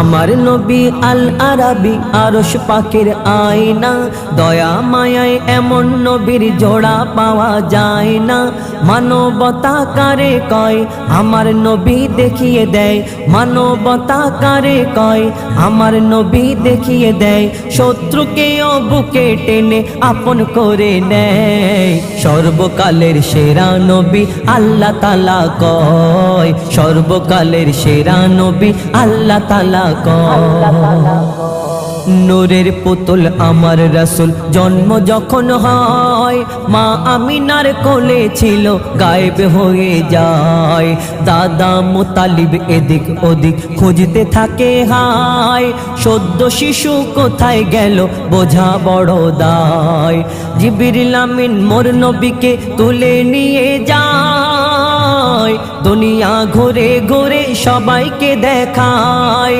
আমার নবী আল আরাবি আরশ পাখির আয়না। দয়া মায়ায় এমন নবীর জোড়া পাওয়া যায় না। মানবতা কারে কয়? আমার নবী দেখিয়ে দেয়। মানবতা কারে কয়? আমার নবী দেখিয়ে দেয়। শত্রুকেও বুকে টেনে আপন করে নেয়। সর্বকালের সেরা নবী আল্লাহ তালা কয়। সর্বকালের সেরা নবী আল্লাহ তালা নূরের পুতুল আমার রাসুল, জন্ম যখন হয়, মা আমিনার কোলে ছিল, গায়েব হয়ে যায়। দাদা মুতালিব এদিক ওদিক খুঁজতে থাকে, হায়। সদ্য শিশু কোথায় গেল, বোঝা বড় দায়। জিবিরিল আমিন মোর নবীকে তুলে নিয়ে যায়। দুনিয়া ঘুরে ঘুরে সবাইকে দেখায়।